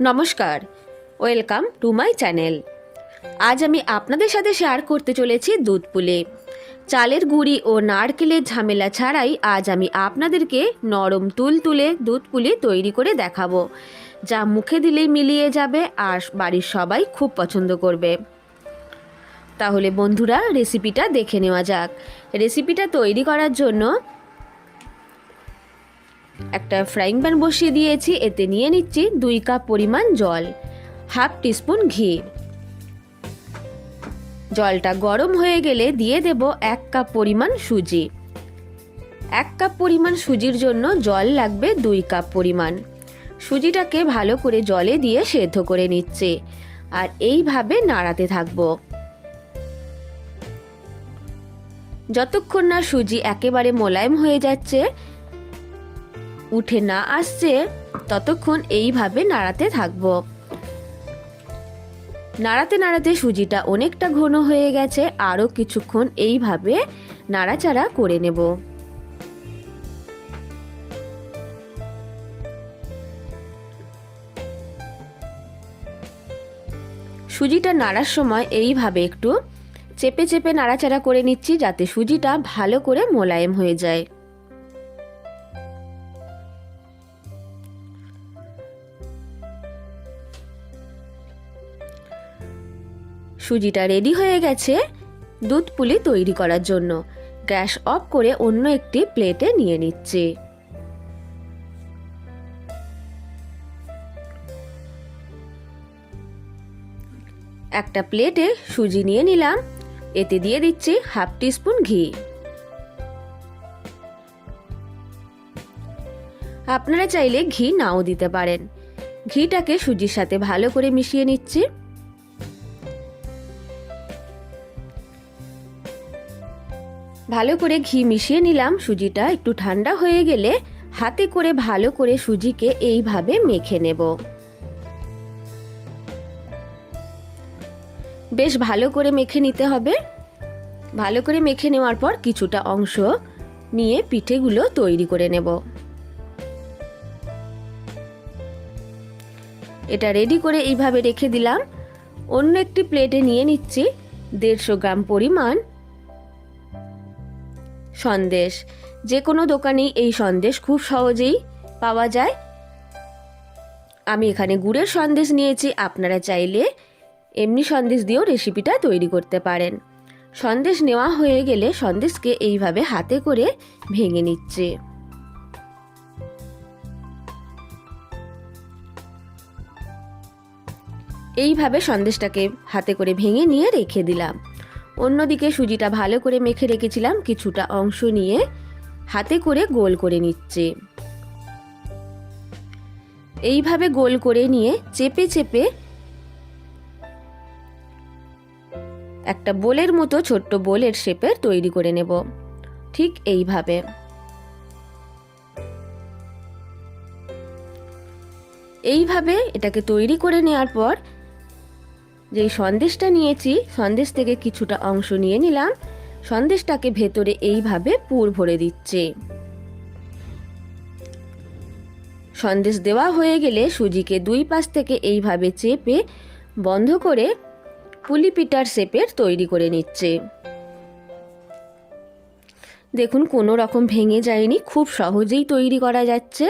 নমস্কার। Welcome to my channel. আজ আমি আপনাদের সাথে শেয়ার করতে চলেছি দুধ পুলে। চালের গুঁড়ি ও নারকেলের ঝামেলা ছাড়াই আজ আমি আপনাদেরকে নরম তুল তুলে দুধ পুলি তৈরি করে দেখাবো, যা মুখে দিলেই মিলিয়ে যাবে আর বাড়ির সবাই খুব পছন্দ করবে। তাহলে বন্ধুরা রেসিপিটা দেখে নেওয়া যাক। রেসিপিটা তৈরি করার জন্য একটা ফ্রাইং প্যান বসিয়ে দিয়েছি, এতে নিয়ে নিচ্ছি দুই কাপ পরিমাণ জল, হাফ টিস্পুন ঘি। জলটা গরম হয়ে গেলে দিয়ে দেব এক কাপ পরিমাণ সুজি। এক কাপ পরিমাণ সুজির জন্য জল লাগবে দুই কাপ পরিমাণ। সুজিটাকে ভালো করে জলে দিয়ে সেদ্ধ করে নিচ্ছে, আর এইভাবে নাড়াতে থাকব। যতক্ষণ না সুজি একেবারে মোলায়েম হয়ে যাচ্ছে উঠে না আসছে, ততক্ষণ এইভাবে নাড়াতে থাকব। নাড়াতে নাড়াতে সুজিটা অনেকটা ঘন হয়ে গেছে, আরও কিছুক্ষণ এইভাবে নাড়াচাড়া করে নেব। সুজিটা নাড়ার সময় এইভাবে একটু চেপে চেপে নাড়াচাড়া করে নিচ্ছি, যাতে সুজিটা ভালো করে মোলায়েম হয়ে যায়। সুজিটা রেডি হয়ে গেছে দুধ পুলি তৈরি করার জন্য। গ্যাস অফ করে অন্য একটি প্লেটে নিয়ে নিচ্ছে। একটা প্লেটে সুজি নিয়ে নিলাম। এতে দিয়ে দিচ্ছি হাফ টিস্পুন ঘি। আপনারা চাইলে ঘি নাও দিতে পারেন। ঘিটাকে সুজির সাথে ভালো করে মিশিয়ে নিচ্ছি। ভালো করে ঘি মিশিয়ে নিলাম। সুজিটা একটু ঠান্ডা হয়ে গেলে হাতে করে ভালো করে সুজিকে এইভাবে মেখে নেব। বেশ ভালো করে মেখে নিতে হবে। ভালো করে মেখে নেওয়ার পর কিছুটা অংশ নিয়ে পিঠেগুলো তৈরি করে নেব। এটা রেডি করে এইভাবে রেখে দিলাম। অন্য একটি প্লেটে নিয়ে নিচ্ছি। দেড়শো গ্রাম পরিমাণ সন্দেশ। যে কোনো দোকানেই এই সন্দেশ খুব সহজেই পাওয়া যায়। আমি এখানে গুড়ের সন্দেশ নিয়েছি, আপনারা চাইলে এমনি সন্দেশ দিয়েও রেসিপিটা তৈরি করতে পারেন। সন্দেশ নেওয়া হয়ে গেলে সন্দেশকে এইভাবে হাতে করে ভেঙে নিচ্ছে। এইভাবে সন্দেশটাকে হাতে করে ভেঙে নিয়ে রেখে দিলাম। অন্যদিকে সুজিটা ভালো করে মেখে রেখেছিলাম, কিছুটা অংশ নিয়ে হাতে করে গোল করে নিচ্ছে। এইভাবে গোল করে নিয়ে চেপে চেপে একটা বোলের মতো ছোট্ট বোলের শেপের তৈরি করে নেব। ঠিক এইভাবে। এইভাবে এটাকে তৈরি করে নেওয়ার পর যেই সন্দেশটা নিয়েছি, সন্দেশ থেকে কিছুটা অংশ নিয়ে নিলাম। সন্দেশটাকে ভেতরে এইভাবে পুর ভরে দিচ্ছে। সন্দেশ দেওয়া হয়ে গেলে সুজিকে দুই পাশ থেকে এইভাবে চেপে বন্ধ করে পুলি পিঠার শেপের তৈরি করে নিচ্ছে। দেখুন, কোনো রকম ভেঙে যায়নি, খুব সহজেই তৈরি করা যাচ্ছে।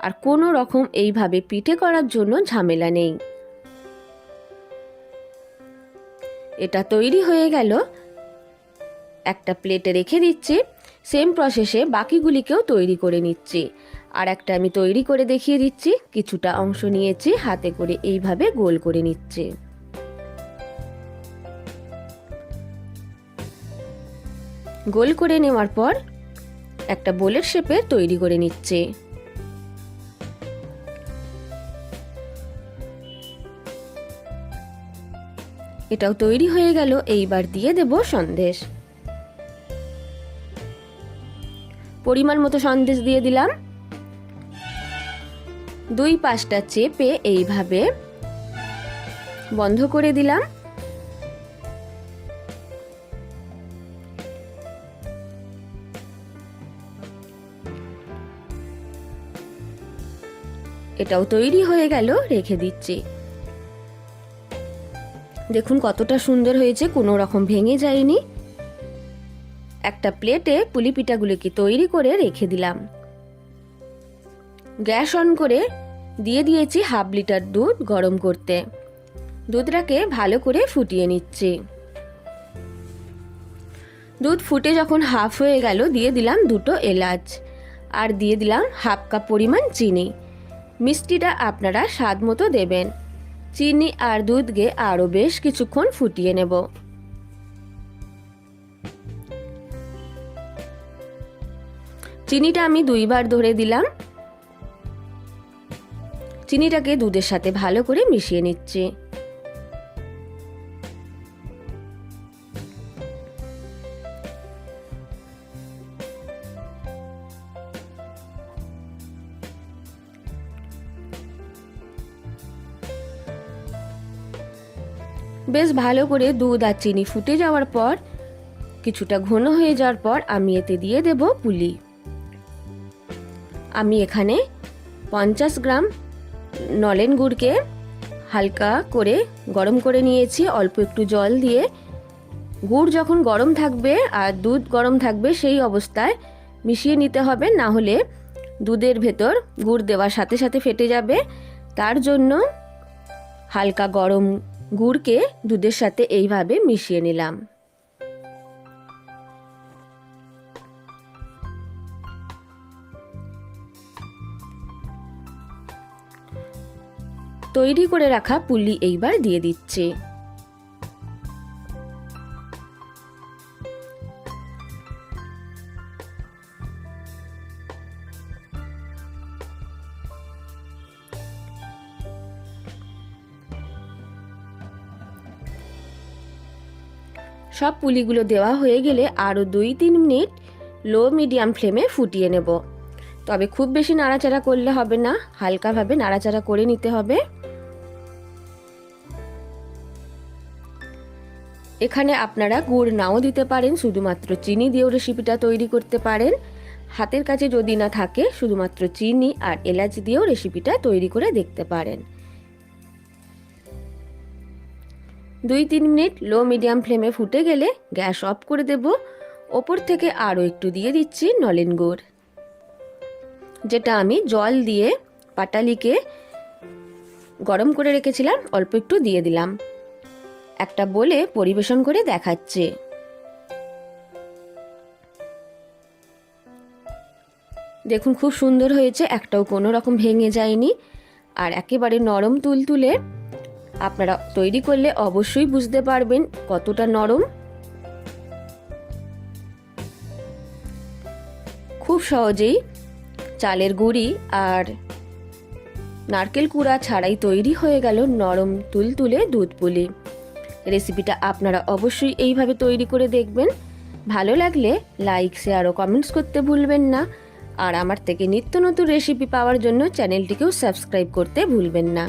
আর কোনো রকম এইভাবে পিঠে করার জন্য ঝামেলা নেই। এটা তৈরি হয়ে গেল। একটা প্লেটে রেখে দিচ্ছি। সেম প্রসেসে বাকিগুলিকেও তৈরি করে নিচ্ছি। আর একটা আমি তৈরি করে দেখিয়ে দিচ্ছি। কিছুটা অংশ নিয়েছি। হাতে করে এইভাবে গোল করে নিচ্ছে। গোল করে নেওয়ার পর একটা বোলের শেপে তৈরি করে নিচ্ছে। এটাও তৈরি হয়ে গেল, এইবার দিয়ে দেব সন্দেশ। পরিমাণ মতো সন্দেশ দিয়ে দিলাম। দুই পাশটা চেপে এইভাবে বন্ধ করে দিলাম। এটাও তৈরি হয়ে গেল, রেখে দিচ্ছি। দেখুন কতটা সুন্দর হয়েছে, কোনো রকম ভেঙে যায়নি। একটা প্লেটে পুলি পিঠাগুলিকে তৈরি করে রেখে দিলাম। গ্যাস অন করে দিয়ে দিয়েছি হাফ লিটার দুধ গরম করতে। দুধটাকে ভালো করে ফুটিয়ে নিচ্ছি। দুধ ফুটে যখন হাফ হয়ে গেল, দিয়ে দিলাম দুটো এলাচ আর দিয়ে দিলাম হাফ কাপ পরিমাণ চিনি। মিষ্টিটা আপনারা স্বাদ মতো দেবেন। চিনি আর দুধকে আরও বেশ কিছুক্ষণ ফুটিয়ে নেব। চিনিটা আমি দুইবার ধরে দিলাম। চিনিটাকে দুধের সাথে ভালো করে মিশিয়ে নিচ্ছি। বেশ ভালো করে দুধ আর চিনি ফুটে যাওয়ার পর, কিছুটা ঘন হয়ে যাওয়ার পর আমি এতে দিয়ে দেব পুলি। আমি এখানে পঞ্চাশ গ্রাম নলেন গুড়কে হালকা করে গরম করে নিয়েছি, অল্প একটু জল দিয়ে। গুড় যখন গরম থাকবে আর দুধ গরম থাকবে সেই অবস্থায় মিশিয়ে নিতে হবে, না হলে দুধের ভেতর গুড় দেওয়ার সাথে সাথে ফেটে যাবে। তার জন্য হালকা গরম গুড়কে দুধের সাথে এইভাবে মিশিয়ে নিলাম। তৈরি করে রাখা পুলি এইবার দিয়ে দিচ্ছে। সব পুলিগুলো দেওয়া হয়ে গেলে আরও দুই তিন মিনিট লো মিডিয়াম ফ্লেমে ফুটিয়ে নেব। তবে খুব বেশি নাড়াচাড়া করলে হবে না, হালকাভাবে নাড়াচাড়া করে নিতে হবে। এখানে আপনারা গুড় নাও দিতে পারেন, শুধুমাত্র চিনি দিয়েও রেসিপিটা তৈরি করতে পারেন। হাতের কাছে যদি না থাকে, শুধুমাত্র চিনি আর এলাচ দিয়েও রেসিপিটা তৈরি করে দেখতে পারেন। দুই তিন মিনিট লো মিডিয়াম ফ্লেমে ফুটে গেলে গ্যাস অফ করে দেব। ওপর থেকে আরও একটু দিয়ে দিচ্ছি নলেন গুড়। যেটা আমি জল দিয়ে পাটালিকে গরম করে রেখেছিলাম, অল্প একটু দিয়ে দিলাম। একটা বলে পরিবেশন করে দেখাচ্ছে। দেখুন, খুব সুন্দর হয়েছে, একটাও কোনো রকম ভেঙে যায়নি। আর একেবারে নরম তুলতুলে আপনারা তৈরি করলে অবশ্যই বুঝতে পারবেন কতটা নরম। খুব সহজেই চালের গুঁড়ি আর নারকেল কুড়া ছাড়াই তৈরি হয়ে গেল নরম তুলতুলে দুধ পুলি। রেসিপিটা আপনারা অবশ্যই এইভাবে তৈরি করে দেখবেন। ভালো লাগলে লাইক, শেয়ার ও কমেন্টস করতে ভুলবেন না। আর আমার থেকে নিত্য নতুন রেসিপি পাওয়ার জন্য চ্যানেলটিকেও সাবস্ক্রাইব করতে ভুলবেন না।